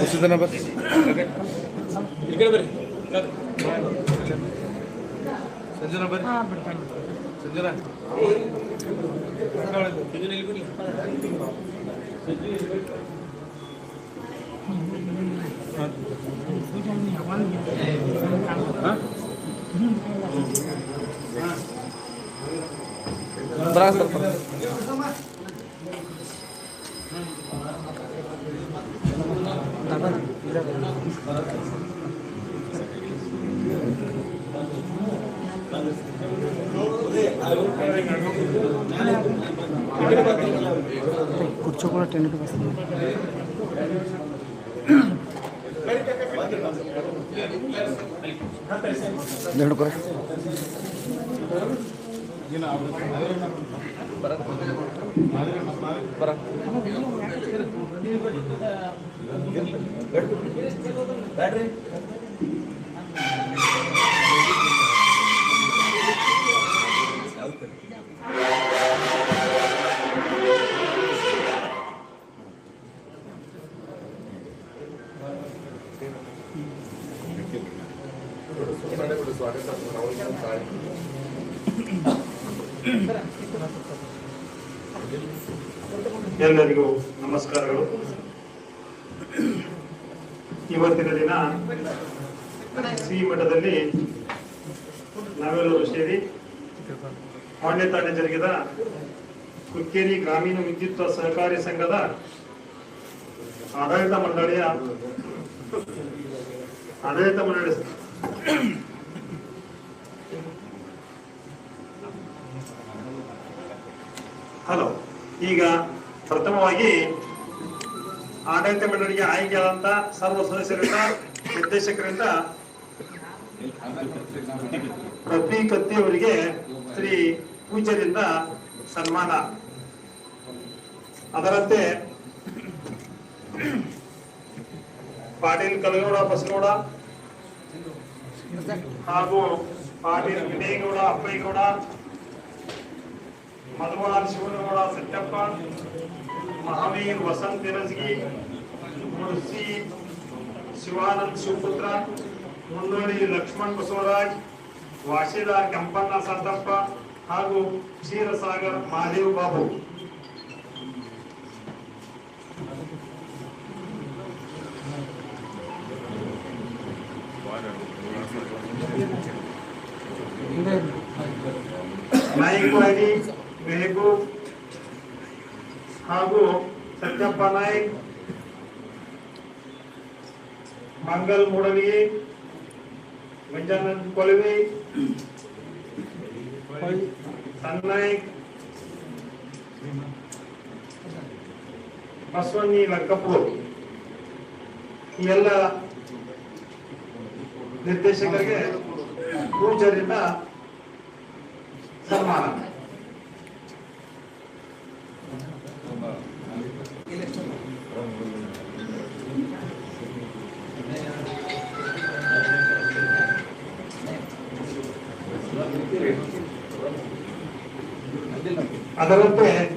ವಸುಧನ ಬರ್ ಸಂಜನಾ ಬರ್ರಿ ಸಂಜನಾ ಬರ ఖర్చు కూడా టెన్ రూపీస్ వస్తుంది బ్యాటరీ ಎಲ್ಲರಿಗೂ ನಮಸ್ಕಾರಗಳು. ಇವತ್ತಿನ ದಿನ ಶ್ರೀ ಮಠದಲ್ಲಿ ನಾವೆಲ್ಲರೂ ಸೇರಿ ಮಾನ್ಯ ತಾಣೆ ಜರುಗಿದ ಕುಕ್ಕೇರಿ ಗ್ರಾಮೀಣ ವಿದ್ಯುತ್ ಸಹಕಾರಿ ಸಂಘದ ಆಡಳಿತ ಮಂಡಳಿಯ ಆಡಳಿತ ಮಂಡಳಿ ಹಲೋ ಈಗ ಪ್ರಥಮವಾಗಿ ಆಡಳಿತ ಮಂಡಳಿಗೆ ಆಯ್ಕೆಯಾದಂತ ಸರ್ವ ಸದಸ್ಯರಿಂದ, ನಿರ್ದೇಶಕರಿಂದ ಪ್ರತಿ ಕತ್ತಿ ಅವರಿಗೆ ಶ್ರೀ ಪೂಜ್ಯರಿಂದ ಸನ್ಮಾನ. ಅದರಂತೆ ಪಾಟೀಲ್ ಕಲಗೌಡ ಬಸಗೌಡ ಹಾಗೂ ಪಾಟೀಲ್ ವಿನಯಗೌಡ, ಅಪ್ಪಯ್ಯಗೌಡ ಮಧುವಾರ್ ಶಿವನಗೌಡ, ಸತ್ಯಪ್ಪ ಮಹಾವೀರ್ ವಸಂತ್ ತಿರಸ್ಗಿ ಮುಳ್ಸಿ ಶಿವಾನಂದ್ ಶಿವಪುತ್ರ, ಮುನ್ನೋಡಿ ಲಕ್ಷ್ಮಣ್ ಬಸವರಾಜ್ ವಾಶಿದಾರ್ ಕೆಂಪಣ್ಣ ಸಾತಪ್ಪ ಹಾಗೂ ಕ್ಷೀರಸಾಗರ್ ಮಹಾದೇವ್ ಬಾಬು ನಾಯಕವಾಗಿ ಮೆಹಬೂಬ್ ಹಾಗೂ ಸತ್ಯಪ್ಪ ನಾಯ್ಕ್ ಮಂಗಲ್ ಮೂಡಲಿ ಮಂಜಾನಂದ್ ಕೊಲವಿ ಸನ್ನಾಯಕ್ ಬಸವಣ್ಣಿ ಲಕ್ಕಪುರ್ ಈ ಎಲ್ಲ ನಿರ್ದೇಶಕರಿಗೆ ಪೂಜರಿಂದ ಸನ್ಮಾನ. ಅದರಂತೆ ರಾಷ್ಟ್ರದಲ್ಲಿ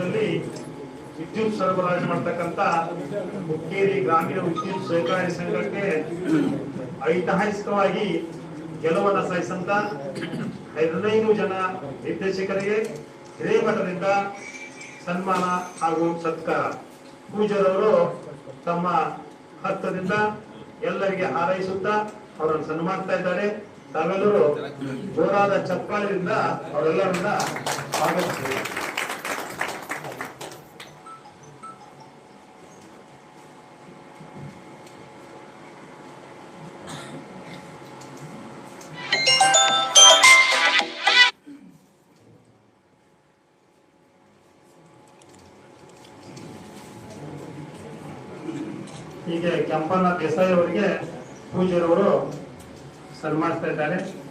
ತತ್ವದಲ್ಲಿ ವಿದ್ಯುತ್ ಸರಬರಾಜು ಮಾಡ್ತಕ್ಕಂತ ಹುಕ್ಕೇರಿ ಗ್ರಾಮೀಣ ವಿದ್ಯುತ್ ಸಹಕಾರಿ ಸಂಘಕ್ಕೆ ಐತಿಹಾಸಿಕವಾಗಿ ಗೆಲುವನ್ನು ಸಾಧಿಸಂತ ಹದಿನೈದು ಜನ ನಿರ್ದೇಶಕರಿಗೆ ಹಿರೇಮಠದಿಂದ ಸನ್ಮಾನ ಹಾಗೂ ಸತ್ಕಾರ. ಪೂಜಾರವರು ತಮ್ಮ ಹತ್ತದಿಂದ ಎಲ್ಲರಿಗೆ ಹಾರೈಸುತ್ತಾ ಅವರನ್ನು ಸನ್ಮಾನಿಸ್ತಾ ಇದ್ದಾರೆ. ತಾವೆಲ್ಲರೂ ಜೋರಾದ ಚಪ್ಪಾಳಿಯಿಂದ ಅವರೆಲ್ಲರನ್ನ ಸ್ವಾಗತಿಸಿದೆ ಸನ್ಮಾನಿಸ್ತಾ ಇದ್ದಾರೆ ಅಣ್ಣ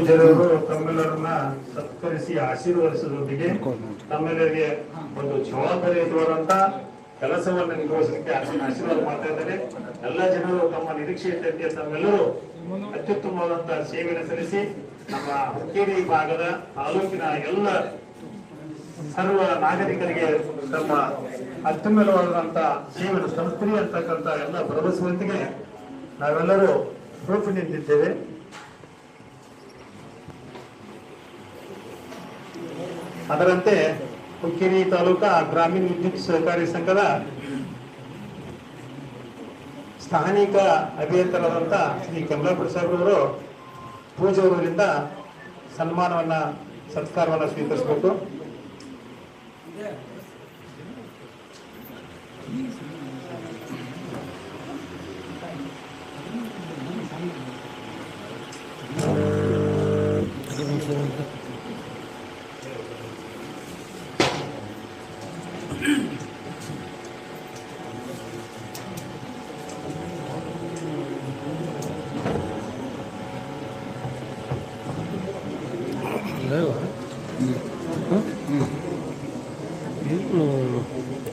ಪೂಜ್ಯರವರು ತಮ್ಮೆಲ್ಲರನ್ನ ಸತ್ಕರಿಸಿ ಆಶೀರ್ವದಿಸೋದೊಂದಿಗೆ. ತಮ್ಮೆಲ್ಲರಿಗೆ ಒಂದು ಜವಾಬ್ದಾರಿಯುತವಾದಂತ ಕೆಲಸವನ್ನು ನಿರ್ವಹಿಸಲಿಕ್ಕೆ ಆಶೀ- ಆಶೀರ್ವಾದ ಮಾಡ್ತಾ ಇದ್ದಾರೆ ಎಲ್ಲ ಜನರು ತಮ್ಮ ನಿರೀಕ್ಷೆ ಇದ್ದಂತೆ ತಮ್ಮೆಲ್ಲರೂ ಅತ್ಯುತ್ತಮವಾದಂತ ಸೇವೆಯನ್ನು ಸಲ್ಲಿಸಿ ನಮ್ಮ ಹುಕ್ಕೇರಿ ಭಾಗದ ತಾಲೂಕಿನ ಎಲ್ಲ ಸರ್ವ ನಾಗರಿಕರಿಗೆ ತಮ್ಮ ಅತ್ಯುನ್ನತವಾದಂತ ಸೇವೆಯನ್ನು ಸಂಸ್ಥೆ ಅಂತಕ್ಕಂತ ಎಲ್ಲ ಭರವಸೆಯೊಂದಿಗೆ ನಾವೆಲ್ಲರೂ ರೂಪು ನಿಂತಿದ್ದೇವೆ ಅದರಂತೆ ಹುಕ್ಕೇರಿ ತಾಲೂಕಾ ಗ್ರಾಮೀಣ ವಿದ್ಯುತ್ ಸಹಕಾರಿ ಸಂಘದ ಸ್ಥಾನಿಕ ಅಭಿಯಂತರಾದಂತ ಶ್ರೀ ಕಮಲಾಪುರ ಸಾಹೇಬ್ರವರು ಪೂಜೆಯವರಿಂದ ಸನ್ಮಾನವನ್ನ, ಸತ್ಕಾರವನ್ನ ಸ್ವೀಕರಿಸಬೇಕು.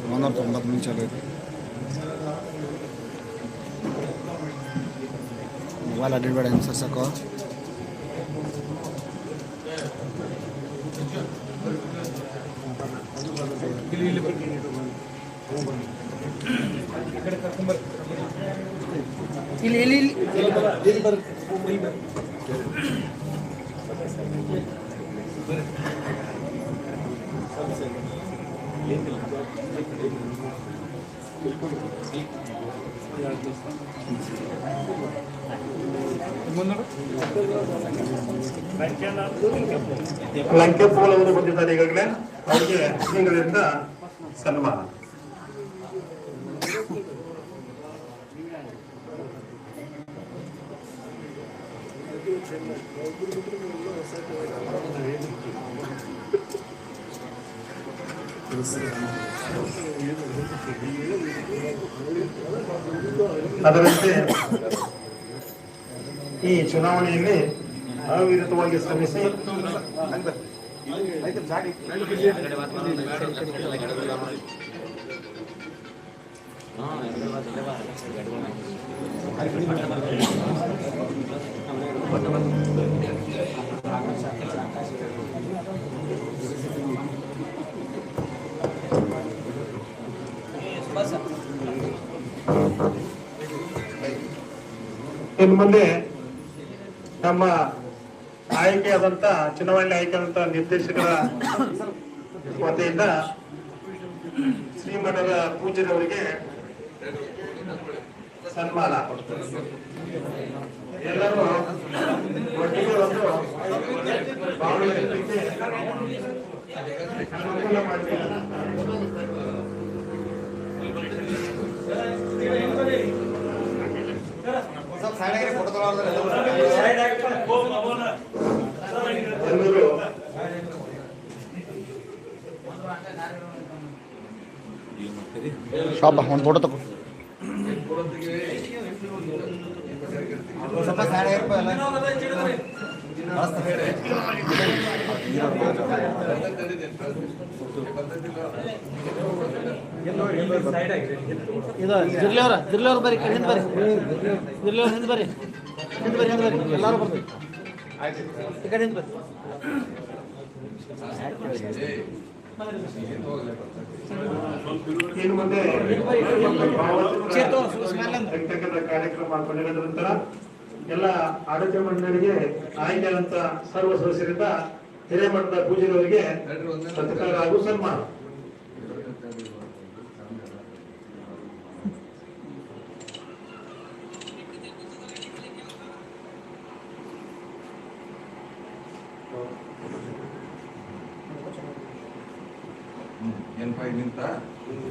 ಒಂದೂರ ತೊಂಬತ್ತು ನಿಮಿಷ ಐತಿ ಮೊಬೈಲ್ ಅಡ್ಡಿಬೇಡ ಹಿಂಗೆ ಸರ್ಸಕ್ಕೋ ಇಲ್ಲಿ ಇಲ್ಲಿ ಇಲ್ಲಿ. ಲಂಕೆಪೋಲ್ ಅವರು ಬಂದಿದ್ದಾರೆ ಈಗಾಗಲೇ. ಅವರಿಗೆ ಶ್ರೀಗಳಿಂದ ಸನ್ಮಾನ. ಅದರಂತೆ ಈ ಚುನಾವಣೆಯಲ್ಲಿ ಅವಿರತವಾಗಿ ಶ್ರಮಿಸಿ ಮುಂದೆ ನಮ್ಮ ಆಯ್ಕೆಯಾದಂತ ಚುನಾವಣೆ ಆಯ್ಕೆಯಾದಂತ ನಿರ್ದೇಶಕರ ವತಿಯಿಂದ ಶ್ರೀಮಠದ ಪೂಜ್ಯರವರಿಗೆ ಸನ್ಮಾನ ಎಲ್ಲರೂ ಒಟ್ಟಿಗೆ ಒಂದು ಅನುಕೂಲ ಮಾಡಿದ್ದಾರೆ ಎಲ್ಲರೂ ಶಾಪ ಒಂದು ಫೋಟೋ ತಗೋ. ಇದು ಜಿರ್ಲಿ ಅವ್ರ ಅವ್ರ ಬರ್ರಿ, ಹಿಂದ್ ಬರ್ರಿ. ಜಿರ್ಲಿ ಅವ್ರ ಹಿಂದೆ ಬರ್ರಿ, ಹಿಂದ್ ಬರ್ರಿ ಹಿಂದ್ ಬರ್ರಿ. ಎಲ್ಲರೂ ಬರ್ಬೇಕು ಈ ಇನ್ನು ಮುಂದೆ ಕಾರ್ಯಕ್ರಮ ಕೊನೆಗೊಂಡ ನಂತರ ಎಲ್ಲ ಆಡಳಿತ ಮಂಡಳಿಗೆ ಆಯ್ಕೆಯಾದಂತ ಸರ್ವ ಸದಸ್ಯರಿಂದ ಹಿರೇಮಠದ ಪೂಜೆಯವರಿಗೆ ಸತ್ಕಾರ ಹಾಗೂ ಸನ್ಮಾನ.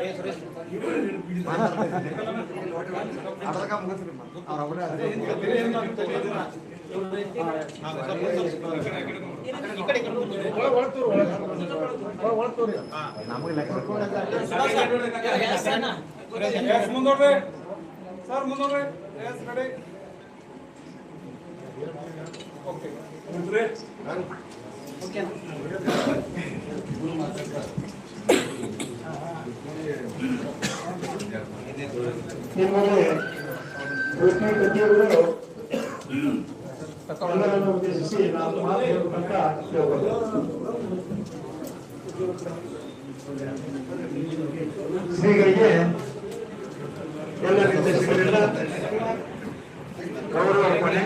ಸದಸ್ಯರ ನಿರ್ದೇಶಕರು ಪೂಜ್ಯದವರಿಗೆ ಗೌರವ ಮಧುವಾಲ್ ಒಂದು ಸುಲ್ತಾನ್ಪುರ ನಿಮ್ಮಲ್ಲಿ ಕೃಷ್ಣ ಕಟ್ಟಿಯವರು ಎಲ್ಲರನ್ನು ಉದ್ದೇಶಿಸಿ ನಾವು ಮಾತು ಹೇಳಬೇಕಂತ ಕೇಳ್ಬೋದು. ಶ್ರೀಗಳಿಗೆ ಎಲ್ಲ ನಿರ್ದೇಶಕರಿಂದ ಗೌರವ ಅರ್ಪಣೆ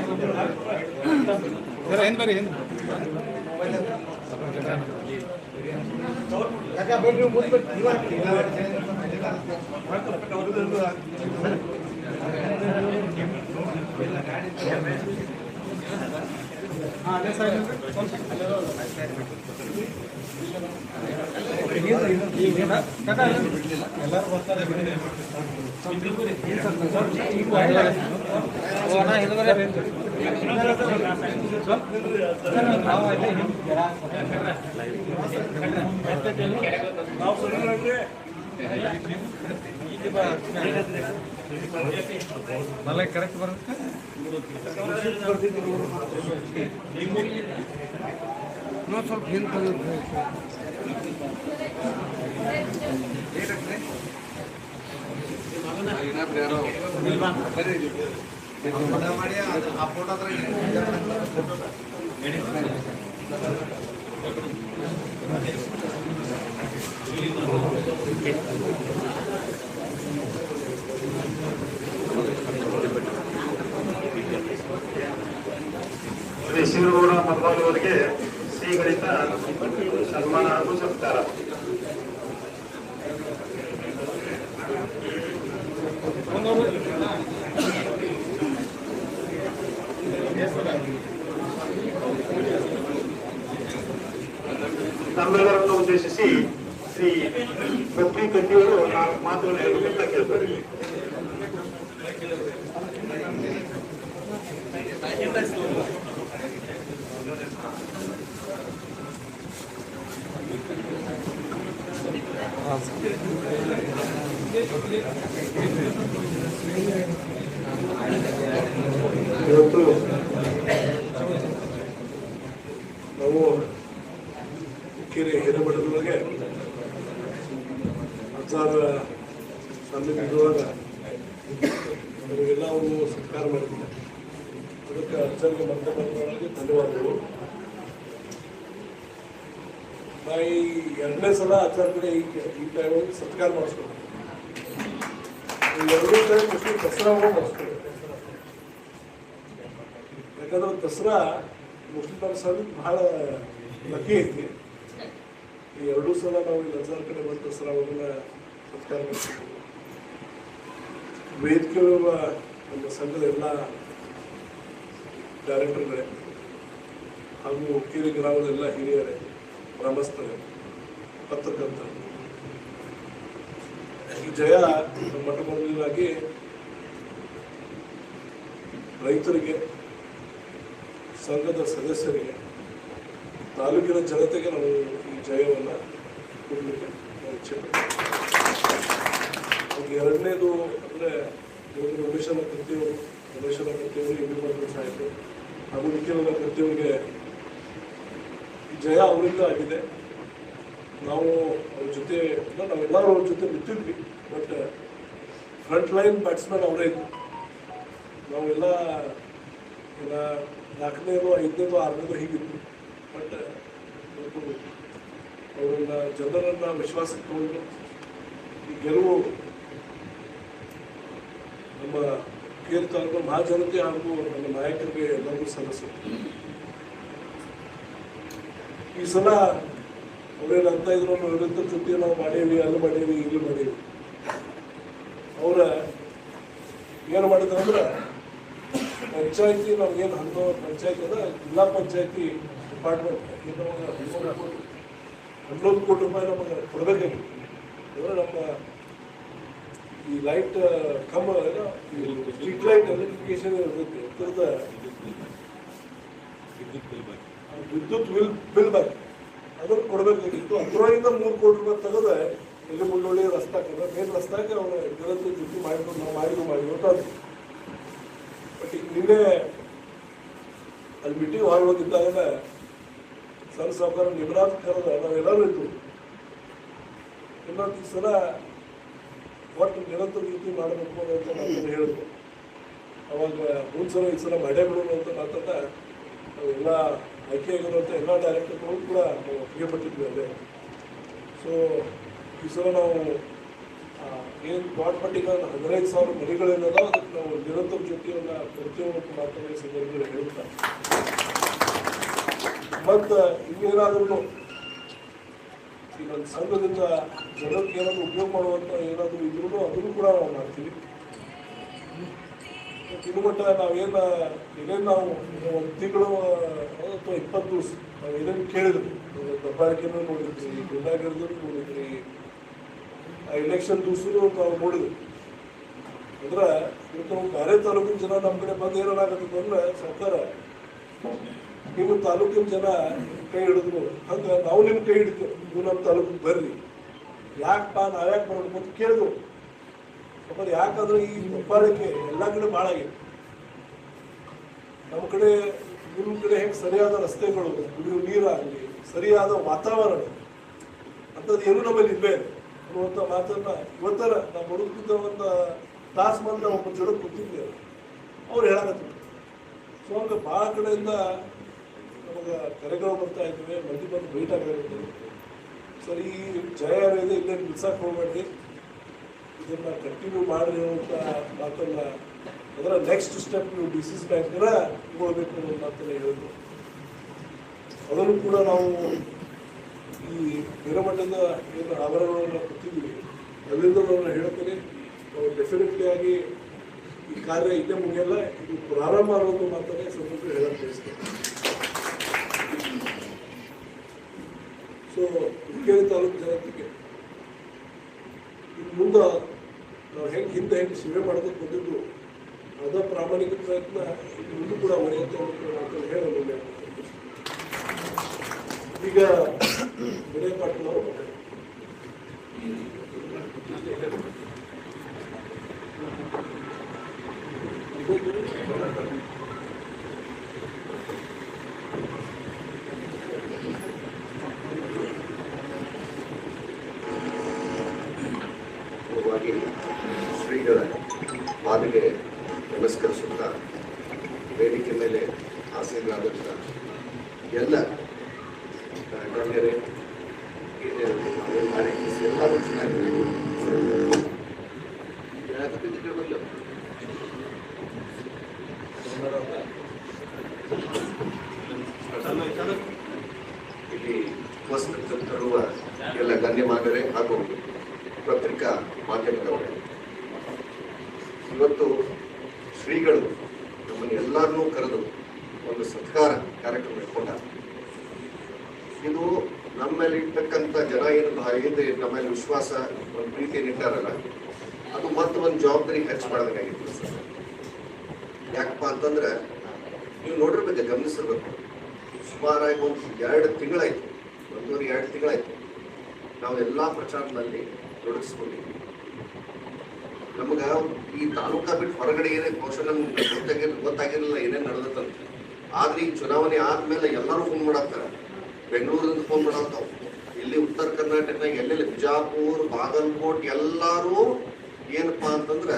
ಎಲ್ಲರೂ ಬರ್ತಾರೆ ಬಿಡಿ ಕರೆಕ್ಟ್ ಬರುತ್ತೆ ಇನ್ನೊಂದು ಸ್ವಲ್ಪ ಹಿಂದೆ ಶ್ರೀ ಶಿವಗೌಡ ಮಧ್ವಾಲ್ ಅವರಿಗೆ ಶ್ರೀಗಳಿಂದ ಸನ್ಮಾನ ಹಾಗೂ ಸತ್ಕಾರ. ಕಟ್ಟಿಯವರು ನಾಲ್ಕು ಹೇಳಬೇಕಂತ ಕೇಳ್ತಾರೆ ನಾವು ಕೆರೆ ಹಿರೇಮಠದೊಳಗೆ ಹಜಾರ ಸಲ್ಲಿಸಿರುವಾಗ ನಮಗೆಲ್ಲ ಅವರು ಸತ್ಕಾರ ಮಾಡಿದ್ದಾರೆ ಅದಕ್ಕೆ ಅರ್ಚನೆಗೆ ಮಂತ್ರಿಗಳಿಗೆ ಧನ್ಯವಾದಗಳು ನಾ ಈ ಎರಡನೇ ಸಲ ಆಚಾರ ಕಡೆ ಈ ಈ ಟೈಮಲ್ಲಿ ಸತ್ಕಾರ ಮಾಡಿಸ್ಕೊಂಡು ಎರಡನೇ ದಸರಾ ಮಾಡಿಸ್ಕೊಂಡು ಯಾಕಂದ್ರೆ ದಸರಾ ಮುಸ್ಲಿಂ ಸಲ ಬಹಳ ಲಕ್ಕಿ ಐತಿ. ಈ ಎರಡೂ ಸಲ ನಾವು ಇಲ್ಲಿ ಹಜಾರ್ ಕಡೆ ಬಂದು ದಸರಾ ಅವ್ರನ್ನ ಸತ್ಕಾರ ಮಾಡ್ತೀವಿ ವೇದಿಕೆಗಳಿರುವ ನಮ್ಮ ಸಂಘದ ಎಲ್ಲ ಡೈರೆಕ್ಟರ್ಗಳೇ ಹಾಗೂ ಕಿರಿ ಗ್ರಾಮದ ಎಲ್ಲ ಹಿರಿಯರೇ, ಗ್ರಾಮಸ್ಥರೇ, ಪತ್ರಕರ್ತರು. ಜಯ ಮೊದಲನೇದಾಗಿ ರೈತರಿಗೆ, ಸಂಘದ ಸದಸ್ಯರಿಗೆ, ತಾಲೂಕಿನ ಜನತೆಗೆ ನಾವು ಈ ಜಯವನ್ನು ಕೊಡಲಿಕ್ಕೆ ಇಚ್ಛೆ ಪಡ್ತೀವಿ. ಎರಡನೇದು ಅಂದರೆ ಉಮೇಶನ ಕೃತಿಯವರು ಉಮೇಶನ ಕೃತಿಯವರು ಎಂ ಬಿ ಸಾಹೇಬರು, ಹಾಗೂ ನಿಖಿಲನ ಕೃತಿಯವರಿಗೆ ಜಯ ಅವರಿಂದ ಆಗಿದೆ ನಾವು ಅವ್ರ ಜೊತೆ, ನಾವೆಲ್ಲರೂ ಅವ್ರ ಜೊತೆ ಬಿತ್ತಿದ್ವಿ ಬಟ್, ಫ್ರಂಟ್ ಲೈನ್ ಬ್ಯಾಟ್ಸ್ಮನ್ ಅವರೇ ಇದ್ರು ನಾವೆಲ್ಲ ಇಲ್ಲ ನಾಲ್ಕನೇದು ಐದನೇದು ಆರನೇದು ಹೀಗಿತ್ತು ಬಟ್ ಅವರನ್ನ ಜನರನ್ನ ವಿಶ್ವಾಸಕ್ಕೆ ತಗೊಂಡು ಈ ಗೆಲುವು ನಮ್ಮ ಕೇರ್ ತಾಲೂಕು ಮಹಾಜನತೆ ಹಾಗೂ ನಮ್ಮ ನಾಯಕರಿಗೆ ಎಲ್ಲರಿಗೂ ಸಲ್ಲಿಸು. ಈ ಸಲ ಅವ್ರೇನು ಅಂತ ಇದ್ರು ವಿರುದ್ಧ ಜೊತೆ ನಾವು ಮಾಡೇವಿ ಅಲ್ಲಿ ಮಾಡೇವಿ ಇಲ್ಲಿ ಮಾಡೇವಿ ಅವರ ಏನು ಮಾಡಿದ್ರು ಅಂದ್ರೆ ಪಂಚಾಯತಿ ಏನು ಹನ್ನೊಂದು ಪಂಚಾಯತಿ ಅದ ಜಿಲ್ಲಾ ಪಂಚಾಯತಿ ಡಿಪಾರ್ಟ್ಮೆಂಟ್. ಏನು ಹನ್ನೊಂದು ಕೋಟಿ ರೂಪಾಯಿ ನಮಗೆ ಕೊಡಬೇಕಾಗಿತ್ತು. ಅಂದರೆ ನಮ್ಮ ಈ ಲೈಟ್ ಕಂಬ ಸ್ಟ್ರೀಟ್ ಲೈಟ್ ಎಲೆಕ್ಟ್ರಿಫಿಕೇಶನ್ ಇರ್ತೈತಿ ಎತ್ತರದ ವಿದ್ಯುತ್ ಬಿಲ್ ಬಿಲ್ ಬಾಕಿ ಅದನ್ನು ಕೊಡಬೇಕಾಗಿತ್ತು. ಅದರೊಳಗಿಂದ ಮೂರು ಕೋಟಿ ರೂಪಾಯಿ ತೆಗೆದ ಎಲ್ಲಿ ಮುಳ್ಳೊಳ್ಳಿ ಹಾಕಿದ್ರೆ ಮೇನ್ ರಸ್ತಾಕ ಅವರ ಗೆಳತಿ ಜೊತೆ ಮಾಡಿಕೊಂಡು ನಾವು ಮಾಡಿದ್ರು ಮಾಡಿ ಒಟ್ಟು ನಿನ್ನೆ ಅಲ್ಲಿ ಮೀಟಿಂಗ್ ಹಾಲ್ ಹೋಗಿದ್ದಾಗ ಸಣ್ಣ ಸಾವುಕಾರ ನಿಮರಾಜ್ ಕರೆದ ನಾವೆಲ್ಲರೂ ಇದ್ವು. ಇನ್ನೊಂದು ಸಲ ಒಟ್ಟು ನಿರಂತರ ರೀತಿ ಮಾಡಬೇಕು ಅಂತ ನಾನು ಹೇಳಿದ್ರು ಅವಾಗ ಮೂರು ಸಲ ಈ ಸಲ ಮಾಡೇ ಬಿಡೋದು ಅಂತ ಮಾತಾಡ ನಾವೆಲ್ಲ ಆಯ್ಕೆ ಆಗಿರುವಂಥ ಎಲ್ಲ ಡೈರೆಕ್ಟರ್ಗಳು ಕೂಡ ನಾವು ಒಪ್ಪಿಗೆ ಪಟ್ಟಿದ್ವಿ ಅಲ್ಲೇ. ಸೊ ಈ ಸಲ ನಾವು ಏನು ಪ್ಲಾಟ್ ಪಟ್ಟಿಗೆ ಹದಿನೈದು ಸಾವಿರ ಮನೆಗಳೇನದ ಅದಕ್ಕೆ ನಾವು ನಿರಂತರ ಜೊತೆಯನ್ನ ಪ್ರತಿಯೊಂದು ಮಾತಾಡಿ ಸಂದರ್ಭದಲ್ಲಿ ಹೇಳ್ತಾರೆ ಮತ್ತು ಇನ್ನೇನಾದ್ರೂ ಈ ಒಂದು ಸಂಘದಿಂದ ಜನಕ್ಕೆ ಏನಾದರೂ ಉಪಯೋಗ ಮಾಡುವಂಥ ಏನಾದರೂ ಇದ್ರೂ ಅದನ್ನು ಕೂಡ ನಾವು ಮಾಡ್ತೀವಿ. ಇನ್ನು ಮಟ್ಟ ನಾವೇನು, ಏನೇನು ನಾವು ಒಂದು ತಿಂಗಳು, ಅಥವಾ ಇಪ್ಪತ್ತು ದಿವಸ ನಾವು ಏನೇನು ಕೇಳಿದ್ವಿ, ದಬ್ಬಾಳಿಕೆನೂ ನೋಡಿದ್ವಿ ಗುಂಡಾಗಿರೋದನ್ನು ನೋಡಿದ್ವಿ ಆ ಇಲೆಕ್ಷನ್ ದಿವಸನೂ ಅವ್ರು ನೋಡಿದ್ವಿ ಅಂದ್ರೆ ಇವತ್ತು ನಾವು ಬೇರೆ ತಾಲೂಕಿನ ಜನ ನಮ್ಮ ಕಡೆ ಬಂದು ಏನಾಗತ್ತದ ಅಂದ್ರೆ ಸರ್ಕಾರ ನಿಮ್ಮ ತಾಲೂಕಿನ ಜನ ಕೈ ಹಿಡಿದ್ರು. ಹಂಗ ನಾವು ನಿಮ್ ಕೈ ಹಿಡಿತು ನೀವು ನಮ್ಮ ತಾಲೂಕಿಗೆ ಬರ್ರಿ. ಯಾಕಪ್ಪ ನಾವ್ಯಾಕೆ ಯಾಕೆ ಅಂತ ಕೇಳಿದ್ರು. ಆಮೇಲೆ ಯಾಕಂದ್ರೆ ಈ ದಬ್ಬಾಳಿಕೆ ಎಲ್ಲ ಕಡೆ ಭಾಳ ಆಗಿದೆ. ನಮ್ಮ ಕಡೆ ನಿಮ್ಮ ಕಡೆ ಹೆಂಗೆ ಸರಿಯಾದ ರಸ್ತೆಗಳು ಕುಡಿಯುವ ನೀರಾಗಲಿ, ಸರಿಯಾದ ವಾತಾವರಣ ಅಂಥದ್ದು ಏನು ನಮ್ಮಲ್ಲಿ ಇಲ್ಲೇ ಇಲ್ಲ. ಅನ್ನುವಂಥ ಮಾತನ್ನ ಇವತ್ತರ ನಾವು ಬದುಕಿದ್ದ ಒಂದು ತಾಸು ಮಂದಿ ಒಬ್ಬ ಜೋಡ ಕೂತಿದ್ದೆ ಅವ್ರು ಹೇಳಕತ್ತಿದ್ರು. ಸೊ ಹಂಗೆ ಭಾಳ ಕಡೆಯಿಂದ ನಮಗೆ ಕರೆಗಳು ಬರ್ತಾ ಇದ್ವಿ ಮಂದಿ ಬಂದು ಭೇಟಿ ಆಗಿರುತ್ತೆ ಸರ್, ಈ ಜಯ ಇದೆ, ಇಲ್ಲೇ ನಿಲ್ಸಕ್ಕೆ ಹೋಗಬೇಡಿ. ಇದನ್ನು ಕಂಟಿನ್ಯೂ ಮಾಡಿರಿ ಅಂತ ಮಾತನ್ನ ಅದರ ನೆಕ್ಸ್ಟ್ ಸ್ಟೆಪ್ ನೀವು ಡಿಸೀಸ್ ಬ್ಯಾಂಕ್ನ ತಗೊಳ್ಬೇಕು ಅನ್ನೋ ಮಾತನ್ನ ಹೇಳಿದ್ರು. ಅದನ್ನು ಕೂಡ ನಾವು ಈ ಹಿರಮಠದ ಏನು ಆವರಣಗಳನ್ನು ಕೊಟ್ಟಿದ್ದೀವಿ ಅಲ್ಲಿಂದ ನಾನು ಹೇಳ್ತೇನೆ ಡೆಫಿನೆಟ್ಲಿ ಆಗಿ ಈ ಕಾರ್ಯ ಇದೇ ಮುಗಿಯಲ್ಲ, ಇದು ಪ್ರಾರಂಭ ಆಗೋದು ಮಾತನ್ನೇ ಸ್ವಲ್ಪ ಹೇಳಕ್ಕೆ ಬಯಸ್ತೇನೆ. ಸೊ ಹುಕ್ಕೇರಿ ತಾಲೂಕು ಜನತೆಗೆ ಮುಂದೆ ನಾವು ಹೆಂಗೆ ಹಿಂದೆ ಹೆಂಗೆ ಸೇವೆ ಮಾಡೋದಕ್ಕೆ ಬಂದಿದ್ದು ಅದ ಪ್ರಾಮಾಣಿಕ ಪ್ರಯತ್ನ ಮುಂದೆ ಕೂಡ ಮರೆಯುತ್ತೆ ಅಂತ ಹೇಳಲು ಈಗ ಶ್ರೀಗಳ ಪಾದಿಗೆ ನಮಸ್ಕರಿಸುತ್ತಾ ವೇದಿಕೆ ಮೇಲೆ ಆಸೀನರಾದಂಥ ಎಲ್ಲ ಗಣ್ಯರೇ ನಾವೇನ್ ಮಾಡಿದ್ವಿ, ಎಲ್ಲರೂ ಚೆನ್ನಾಗಿರ್ಬೇಕು. ಯಾಕೆ ಬಿದ್ದಿದ್ದೇವಲ್ಲ? ಇಲ್ಲಿ ಉಪಸ್ಥಿತ ತರುವ ಎಲ್ಲ ಗಣ್ಯಮಾನ್ಯರೇ ಹಾಗೂ ಪತ್ರಿಕಾ ಮಾಧ್ಯಮದವರೇ ಇವತ್ತು ಶ್ರೀಗಳು ನಮ್ಮನ್ನು ಎಲ್ಲರನ್ನೂ ಕರೆದು ಒಂದು ಸತ್ಕಾರ ಕಾರ್ಯಕ್ರಮ ಇಟ್ಕೊಂಡ ಇದು ನಮ್ಮಲ್ಲಿ ಇರ್ತಕ್ಕಂಥ ಜನ ಏನು ಹಿಂದೆ ನಮ್ಮಲ್ಲಿ ವಿಶ್ವಾಸ ಒಂದು ಪ್ರೀತಿಯನ್ನು ಇಟ್ಟಾರಲ್ಲ ಅದು ಮತ್ತೆ ಒಂದು ಮಾಡೋದಾಗಿತ್ತು ಸರ್. ಯಾಕಪ್ಪ ಅಂತಂದ್ರೆ ನೀವು ನೋಡಿರ್ಬೇಕು ಗಮನಿಸಿರ್ಬೇಕು ಸುಮಾರಾಗಿ ಒಂದು ಎರಡು ತಿಂಗಳಾಯ್ತು, ಒಂದೂವರೆ ಎರಡು ತಿಂಗಳಾಯ್ತು ನಾವು ಎಲ್ಲಾ ಪ್ರಚಾರದಲ್ಲಿ ತೊಡಗಿಸ್ಕೊಂಡಿದ್ವಿ ನಮಗೆ ಈ ತಾಲೂಕಾ ಬಿಟ್ಟು ಹೊರಗಡೆ ಏನೇ ಬಹುಶಃ ನಮ್ಗೆ ಗೊತ್ತಾಗಿರ್, ಗೊತ್ತಾಗಿರಲಿಲ್ಲ, ಏನೇನು ನಡೆದತ್ತಂತ ಆದ್ರೆ ಈ ಚುನಾವಣೆ ಆದ್ಮೇಲೆ ಎಲ್ಲರೂ ಫೋನ್ ಮಾಡಾಕ್ತಾರ. ಬೆಂಗಳೂರಿಂದ ಫೋನ್ ಮಾಡಾಕ್ತಾವ. ಇಲ್ಲಿ ಉತ್ತರ ಕರ್ನಾಟಕನಾಗ ಎಲ್ಲೆಲ್ಲಿ ಬಿಜಾಪುರ್, ಬಾಗಲ್ಕೋಟ್ ಎಲ್ಲಾರು ಏನಪ್ಪಾ ಅಂತಂದ್ರ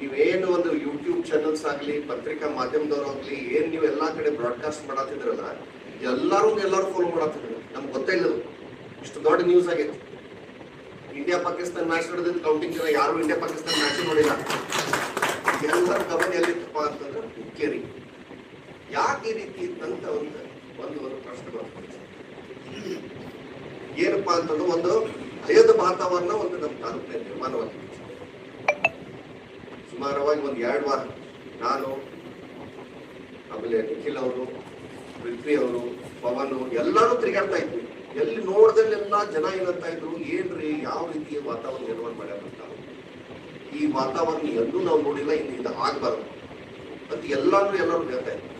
ನೀವೇನು ಒಂದು ಯೂಟ್ಯೂಬ್ ಚಾನಲ್ಸ್ ಆಗಲಿ, ಪತ್ರಿಕಾ ಮಾಧ್ಯಮದವ್ರಾಗ್ಲಿ ಏನು ನೀವು ಎಲ್ಲಾ ಕಡೆ ಬ್ರಾಡ್ಕಾಸ್ಟ್ ಮಾಡತ್ತಿದ್ರಲ್ಲ ಎಲ್ಲಾರು ಎಲ್ಲರೂ ಫಾಲೋ ಮಾಡತ್ತಿದ್ರು ನಮ್ಗೆ ಗೊತ್ತೇ ಇಲ್ಲ. ಇಷ್ಟು ದೊಡ್ಡ ನ್ಯೂಸ್ ಆಗೈತಿ. ಇಂಡಿಯಾ ಪಾಕಿಸ್ತಾನ ಮ್ಯಾಚ್ ನಡೆದಿದ್ದು ಕೌಂಟಿಂಗ್ ಜನ ಯಾರು ಇಂಡಿಯಾ ಪಾಕಿಸ್ತಾನ ಮ್ಯಾಚ್ ನೋಡಿಲ್ಲ. ಎಲ್ಲರ ಗಮನ ಎಲ್ಲಿತ್ತಪ್ಪ ಅಂತಂದ್ರೆ ಕೇರಿ ಯಾಕೆ ಈ ರೀತಿ ಇತ್ತಂತ ಒಂದು ಒಂದು ಒಂದು ಪ್ರಶ್ನೆ ಏನಪ್ಪಾ ಅಂತಂದ್ರೆ ಒಂದು ಭಯದ ವಾತಾವರಣ ಒಂದು ನಮ್ಮ ತಾಲೂಕಿನ ನಿರ್ಮಾಣವಾಗಿದೆ. ಸುಮಾರವಾಗಿ ಒಂದು ಎರಡು ವಾರ ನಾನು ಆಮೇಲೆ ನಿಖಿಲ್ ಅವರು ಪೃಥ್ವಿ ಅವರು, ಪವನ್ ಎಲ್ಲರೂ ತಿರುಗಾಡ್ತಾ ಇದ್ವಿ. ಎಲ್ಲಿ ನೋಡ್ದಲ್ಲೆಲ್ಲ ಜನ ಏನಂತ ಇದ್ರು, ಏನ್ರಿ, ಯಾವ ರೀತಿಯ ವಾತಾವರಣ ನಿರ್ಮಾಣ ಮಾಡ್ಯಾರಂತ ಈ ವಾತಾವರಣ ಎಲ್ಲೂ ನಾವು ನೋಡಿಲ್ಲ, ಇನ್ನು ಇದು ಆಗ್ಬಾರ್ದು. ಅಂತ ಎಲ್ಲಾನು ಎಲ್ಲರೂ ಹೇಳ್ತಾ ಇದ್ರು.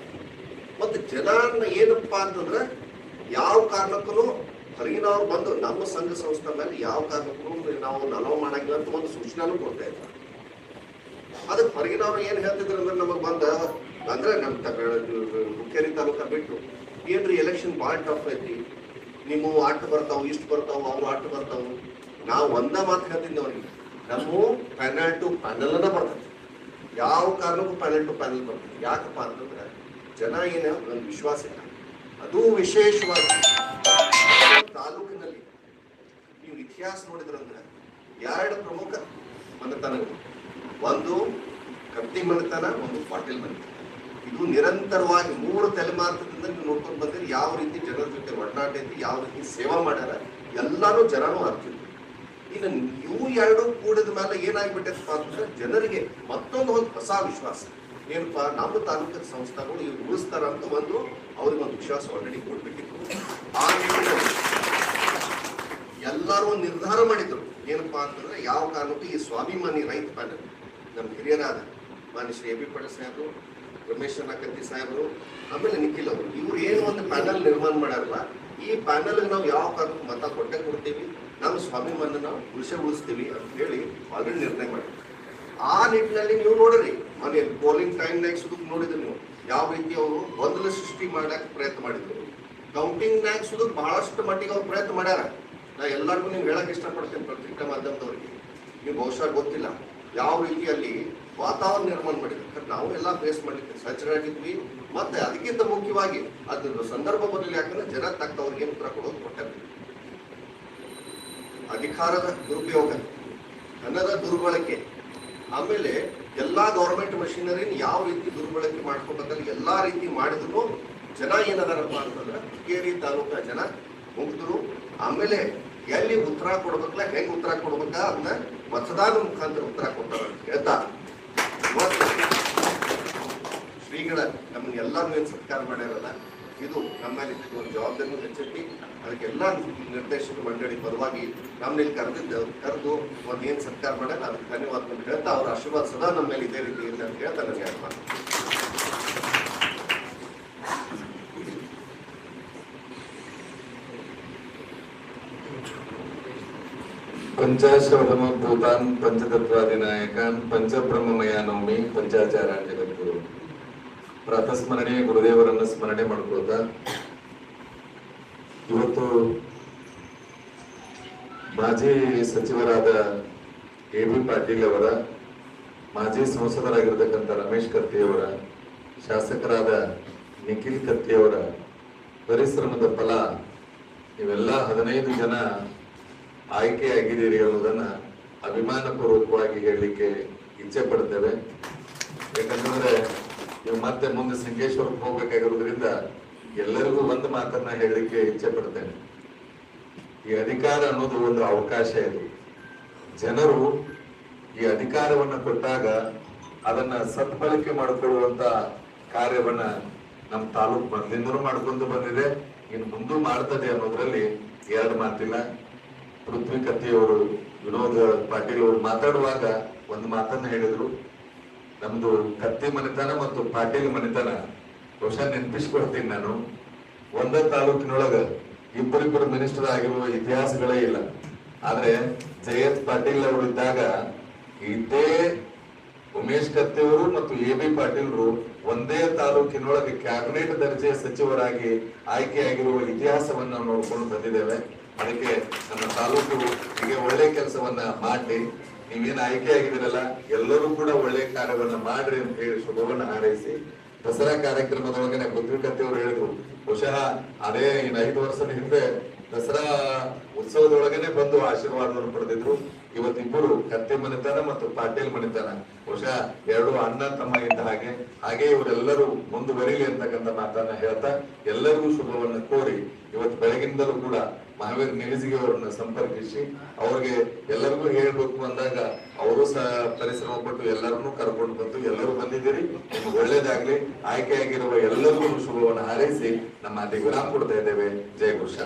ಮತ್ತೆ ಜನರನ್ನ ಏನಪ್ಪ ಅಂತಂದ್ರೆ, ಯಾವ ಕಾರಣಕ್ಕೂ ಹೊರಗಿನವ್ರು ಬಂದು ನಮ್ಮ ಸಂಘ ಸಂಸ್ಥೆ ಮೇಲೆ ಯಾವ ಕಾರಣಕ್ಕೂ ನಾವು ನಲವು ಮಾಡಂಗಿಲ್ಲ ಅಂತ ಒಂದು ಸೂಚನೆನೂ ಕೊಡ್ತಾ ಇದ್ದಾರೆ ಅದಕ್ಕೆ ಹೊರಗಿನವ್ರು ಏನು ಹೇಳ್ತಿದ್ರು ಅಂದ್ರೆ ನಮಗೆ ಬಂದ, ಅಂದ್ರೆ ನಮ್ ಮುಖ್ಯರಿ ತಾಲೂಕ ಬಿಟ್ಟು, ಏನ್ರಿ ಎಲೆಕ್ಷನ್ ಭಾಳ ಟಫ್ ಐತಿ. ನಿಮ್ಮ ಆಟ ಬರ್ತಾವು, ಇಷ್ಟು ಬರ್ತಾವು ಅವ್ರು ಆಟ ಬರ್ತಾವು. ನಾವು ಒಂದ ಮಾತು ಹೇಳ್ತಿದ್ದೆ ಅವ್ರಿಗೆ ನಮ್ಮ ಪ್ಯಾನಲ್ ಟು ಪ್ಯಾನಲ್ ಅನ್ನ ಬರ್ತದೆ ಯಾವ ಕಾರಣಕ್ಕೂ ಪ್ಯಾನಲ್ ಟು ಪ್ಯಾನಲ್ ಬರ್ತದೆ ಯಾಕಪ್ಪ ಅಂತಂದ್ರೆ, ಜನ ಏನ, ಒಂದು ವಿಶ್ವಾಸ ಇಲ್ಲ. ಅದು ವಿಶೇಷವಾಗಿ ತಾಲೂಕಿನಲ್ಲಿ, ನೀವು ಇತಿಹಾಸ ನೋಡಿದ್ರಂದ್ರೆ, ಎರಡು ಪ್ರಮುಖ ಮನೆತನಗಳು. ಒಂದು ಕಟ್ಟಿ ಮನೆತನ, ಒಂದು ಪಾಟೀಲ್ ಮನೆತನ. ಇದು ನಿರಂತರವಾಗಿ ಮೂರು ತಲೆಮಾರ್ಗದಿಂದ ನೀವು ನೋಡ್ಕೊಂಡು ಬಂದ್ರೆ ಯಾವ ರೀತಿ ಜನರ ಜೊತೆ ಒಡನಾಟ ಐತಿ, ಯಾವ ರೀತಿ ಸೇವಾ ಮಾಡ್ಯಾರ ಎಲ್ಲರೂ ಜನನೂ ಅರ್ತಿದ್ರು ಈಗ ಇವು ಎರಡು ಕೂಡಿದ ಮೇಲೆ ಏನಾಗ್ಬಿಟ್ಟೈತಪ್ಪ ಅಂದ್ರೆ ಜನರಿಗೆ ಮತ್ತೊಂದು ಒಂದು ಹೊಸ ವಿಶ್ವಾಸ. ಏನಪ್ಪ, ನಮ್ಮ ತಾಲೂಕಿನ ಸಂಸ್ಥೆಗಳು ಇವ್ರು ಉಳಿಸ್ತಾರ ಅಂತ ಒಂದು ಅವ್ರಿಗೆ ಒಂದು ವಿಶ್ವಾಸ ಆಲ್ರೆಡಿ ಕೊಡ್ಬಿಟ್ಟಿತ್ತು ಆ ನಿಟ್ಟಿನಲ್ಲಿ ಎಲ್ಲರೂ ನಿರ್ಧಾರ ಮಾಡಿದ್ರು. ಏನಪ್ಪಾ ಅಂತಂದ್ರೆ ಯಾವ ಕಾರಣಕ್ಕೂ ಈ ಸ್ವಾಭಿಮಾನಿ ರೈತ ಪ್ಯಾನಲ್ ನಮ್ಮ ಹಿರಿಯರಾದ ಮಾನ್ಯ ಶ್ರೀ ಎ ಬಿ ಪಟೇಲ್ ಸಾಹೇಬರು, ರಮೇಶ್ ಕತ್ತಿ ಸಾಹೇಬರು, ಆಮೇಲೆ ನಿಖಿಲ್ ಅವರು, ಇವ್ರು ಏನು ಒಂದು ಪ್ಯಾನಲ್ ನಿರ್ಮಾಣ ಮಾಡ್ಯಾರಲ್ಲ, ಈ ಪ್ಯಾನಲ್ ನಾವು ಯಾವ ಕಾರಣಕ್ಕೂ ಮತ ಕೊಟ್ಟೆ ಕೊಡ್ತೀವಿ, ನಮ್ಮ ಸ್ವಾಭಿಮಾನ ನಾವು ಉಳಿಸೇ ಉಳಿಸ್ತೀವಿ ಅಂತ ಹೇಳಿ ಆಲ್ರೆಡಿ ನಿರ್ಣಯ ಮಾಡಿ ಆ ನಿಟ್ಟಿನಲ್ಲಿ ನೀವು ನೋಡ್ರಿ ಮನೆ ಪೋಲಿಂಗ್ ಟೈಮ್ನಾಗ ಸುದಕ್ ನೋಡಿದ್ರಿ ನೀವು, ಯಾವ ರೀತಿ ಅವರು ಗೊಂದಲ ಸೃಷ್ಟಿ ಮಾಡಕ್ ಪ್ರಯತ್ನ ಮಾಡಿದ್ರು. ಕೌಂಟಿಂಗ್ನಾಗ ಸುದಕ್ ಬಹಳಷ್ಟು ಮಟ್ಟಿಗೆ ಅವ್ರು ಪ್ರಯತ್ನ ಮಾಡ್ಯಾರ. ನಾ ಎಲ್ಲರಿಗೂ ನೀವು ಹೇಳಕ್ ಇಷ್ಟಪಡ್ತೀನಿ ಪತ್ರಿಕಾ ಮಾಧ್ಯಮದವ್ರಿಗೆ. ನೀವು ಬಹುಶಃ ಗೊತ್ತಿಲ್ಲ. ಯಾವ ರೀತಿಯಲ್ಲಿ ವಾತಾವರಣ ನಿರ್ಮಾಣ ಮಾಡಿದ್ರು. ನಾವು ಎಲ್ಲ ಫೇಸ್ ಮಾಡ್ಲಿಕ್ಕೆ ಸಜ್ಜರಾಗಿದ್ವಿ. ಮತ್ತೆ ಅದಕ್ಕಿಂತ ಮುಖ್ಯವಾಗಿ ಅದ್ರ ಸಂದರ್ಭ ಬದಲು ಯಾಕಂದ್ರೆ ಜನ ತಕ್ಕವ್ರಿಗೆ ಉತ್ತರ ಕೊಡೋದು ಕೊಟ್ಟಾರ ಅಧಿಕಾರದ ದುರುಪಯೋಗ. ಹಣದ ದುರ್ಬಳಕೆ. ಆಮೇಲೆ ಎಲ್ಲಾ ಗೌರ್ಮೆಂಟ್ ಮಷಿನರಿನ ಯಾವ ರೀತಿ ದುರ್ಬಳಕೆ ಮಾಡ್ಕೊಂಡ್ರೆ ಎಲ್ಲಾ ರೀತಿ ಮಾಡಿದ್ರು. ಜನ ಏನದಾರಪ್ಪ ಅಂತಂದ್ರೆ ಹುಕ್ಕೇರಿ ತಾಲೂಕ ಜನ ಮುಗಿದ್ರು. ಆಮೇಲೆ ಎಲ್ಲಿ ಉತ್ತರ ಕೊಡ್ಬೇಕಲ್ಲ, ಹೆಂಗೆ ಉತ್ತರ ಕೊಡ್ಬೇಕಾ ಅದನ್ನ ಮತದಾನ ಮುಖಾಂತರ ಉತ್ತರ ಕೊಟ್ಟಾರ ಅಂತ ಹೇಳ್ತಾ ಶ್ರೀಗಳ ನಮ್ಮನ್ನ ಎಲ್ಲಾರು ಏನ್ ಸತ್ಕಾರ ಮಾಡ್ಯಾರಲ್ಲ ಇದು ನಮ್ಮಲ್ಲಿ ಒಂದು ಜವಾಬ್ದಾರಿ ಹೆಚ್ಚೈತಿ ಅದಕ್ಕೆಲ್ಲ ನಿರ್ದೇಶಕ ಮಂಡಳಿ ಪರವಾಗಿ ನಮ್ಮಲ್ಲಿ ಕರೆದಿದ್ದು ಕರೆದು ಒಂದು ಏನ್ ಸತ್ಕಾರ ಮಾಡಲ್ಲ, ಅದಕ್ಕೆ ಧನ್ಯವಾದ ಹೇಳ್ತಾ, ಅವ್ರ ಆಶೀರ್ವಾದ ಸದಾ ನಮ್ಮ ಮೇಲೆ ಇದೇ ರೀತಿ ಅಂತ ಹೇಳ್ತಾ ನನಗೆ ಪಂಚಾಶ್ರಮ ಭೂತಾನ್, ಪಂಚತತ್ವಾದಿ ನಾಯಕಾನ್ పంచబ్రహ్మమయా ನವಮಿ ಗುರು. ಜಗದ್ಗುರು ಪ್ರಾತಸ್ಮರಣೆ, ಗುರುದೇವರನ್ನ ಸ್ಮರಣೆ ಮಾಡ್ಕೋತ ಇವತ್ತು ಮಾಜಿ ಸಚಿವರಾದ ಎ ಬಿ ಪಾಟೀಲ್ ಅವರ, ಮಾಜಿ ಸಂಸದರಾಗಿರ್ತಕ್ಕಂಥ ರಮೇಶ್ ಕತ್ತಿಯವರ ಶಾಸಕರಾದ ನಿಖಿಲ್ ಕತ್ತಿಯವರ ಪರಿಶ್ರಮದ ಫಲ ಇವೆಲ್ಲ ಹದಿನೈದು ಜನ ಆಯ್ಕೆಯಾಗಿದ್ದೀರಿ ಅನ್ನೋದನ್ನ ಅಭಿಮಾನ ಪೂರ್ವಕವಾಗಿ ಹೇಳಲಿಕ್ಕೆ ಇಚ್ಛೆ ಪಡ್ತೇವೆ. ಯಾಕಂತಂದ್ರೆ ನೀವು ಮತ್ತೆ ಮುಂದೆ ಸಂಕೇಶ್ವರಕ್ಕೆ ಹೋಗ್ಬೇಕಾಗಿರೋದ್ರಿಂದ ಎಲ್ಲರಿಗೂ ಒಂದು ಮಾತನ್ನ ಹೇಳಲಿಕ್ಕೆ ಇಚ್ಛೆ ಪಡ್ತೇನೆ. ಈ ಅಧಿಕಾರ ಅನ್ನೋದು ಒಂದು ಅವಕಾಶ ಇದು. ಜನರು ಈ ಅಧಿಕಾರವನ್ನ ಕೊಟ್ಟಾಗ ಅದನ್ನ ಸದ್ಬಳಕೆ ಮಾಡಿಕೊಳ್ಳುವಂತ ಕಾರ್ಯವನ್ನ ನಮ್ಮ ತಾಲೂಕು ಬಂದಿಂದ ಮಾಡ್ಕೊಂಡು ಬಂದಿದೆ. ಇನ್ನು ಮುಂದೂ ಮಾಡ್ತದೆ ಅನ್ನೋದ್ರಲ್ಲಿ ಎರಡು ಮಾತಿಲ್ಲ. ಪೃಥ್ವಿ ಕತ್ತಿಯವರು, ವಿನೋದ ಪಾಟೀಲ್ ಅವರು ಮಾತಾಡುವಾಗ ಒಂದು ಮಾತನ್ನ ಹೇಳಿದ್ರು. ನಮ್ದು ಕತ್ತಿ ಮನೆತನ ಮತ್ತು ಪಾಟೀಲ್ ಮನೆತನ ಬಹುಶಃ ನೆನಪಿಸ್ಕೊಡ್ತೀನಿ ನಾನು. ಒಂದೇ ತಾಲೂಕಿನೊಳಗ ಇಬ್ಬರಿಬ್ಬರು ಮಿನಿಸ್ಟರ್ ಆಗಿರುವ ಇತಿಹಾಸಗಳೇ ಇಲ್ಲ. ಆದ್ರೆ ಜಯಂತ್ ಪಾಟೀಲ್ ಅವರು ಇದ್ದಾಗ ಇದೇ ಉಮೇಶ್ ಕತ್ತಿಯವರು ಮತ್ತು ಎ ಬಿ ಪಾಟೀಲ್ರು ಒಂದೇ ತಾಲೂಕಿನೊಳಗೆ ಕ್ಯಾಬಿನೆಟ್ ದರ್ಜೆಯ ಸಚಿವರಾಗಿ ಆಯ್ಕೆಯಾಗಿರುವ ಇತಿಹಾಸವನ್ನ ನೋಡ್ಕೊಂಡು ಬಂದಿದ್ದೇವೆ. ಅದಕ್ಕೆ ನಮ್ಮ ತಾಲೂಕು ಹೀಗೆ ಒಳ್ಳೆ ಕೆಲಸವನ್ನ ಮಾಡಿ ನೀವೇನು ಆಯ್ಕೆ ಆಗಿದ್ದೀರಲ್ಲ, ಎಲ್ಲರೂ ಕೂಡ ಒಳ್ಳೆ ಕಾರ್ಯವನ್ನ ಮಾಡ್ರಿ ಅಂತ ಹೇಳಿ ಶುಭವನ್ನ ಹಾರೈಸಿ, ದಸರಾ ಕಾರ್ಯಕ್ರಮದೊಳಗನೆ ಪೃಥ್ವಿ ಕತ್ತಿಯವರು ಹೇಳಿದ್ರು. ಬಹುಶಃ ಅದೇ ಇನ್ನು ಐದು ವರ್ಷದ ಹಿಂದೆ ದಸರಾ ಉತ್ಸವದೊಳಗನೆ ಬಂದು ಆಶೀರ್ವಾದವನ್ನು ಪಡೆದಿದ್ರು. ಇವತ್ತಿಬ್ಬರು ಕತ್ತೆ ಮನೆತನ ಮತ್ತು ಪಾಟೀಲ್ ಮನೆತನ. ಬಹುಶಃ ಎರಡು ಅಣ್ಣ ತಮ್ಮ ಇದ್ದ ಹಾಗೆ ಹಾಗೆ ಇವರೆಲ್ಲರೂ ಮುಂದುವರಿಲಿ ಅಂತಕ್ಕಂಥ ಮಾತನ್ನ ಹೇಳ್ತಾ ಎಲ್ಲರಿಗೂ ಶುಭವನ್ನು ಕೋರಿ ಇವತ್ತು ಬೆಳಗಿನಿಂದಲೂ ಕೂಡ ಮಹಾವೀರ್ ನಿಲಿಸಿಗೆ ಅವರನ್ನ ಸಂಪರ್ಕಿಸಿ ಅವ್ರಿಗೆ ಎಲ್ಲರಿಗೂ ಹೇಳ್ಬೇಕು ಅಂದಾಗ ಅವರು ಸಹ ಪರಿಶ್ರಮ ಪಟ್ಟು ಎಲ್ಲರನ್ನೂ ಕರ್ಕೊಂಡು ಬಂದು ಎಲ್ಲರೂ ಬಂದಿದ್ದೀರಿ. ಒಳ್ಳೇದಾಗ್ಲಿ. ಆಯ್ಕೆಯಾಗಿರುವ ಎಲ್ಲರಿಗೂ ಶುಭವನ್ನು ಹಾರೈಸಿ ನಮ್ಮ ಅತಿ ಕೊಡ್ತಾ ಇದ್ದೇವೆ. ಜಯ ಕೃಷ್ಣ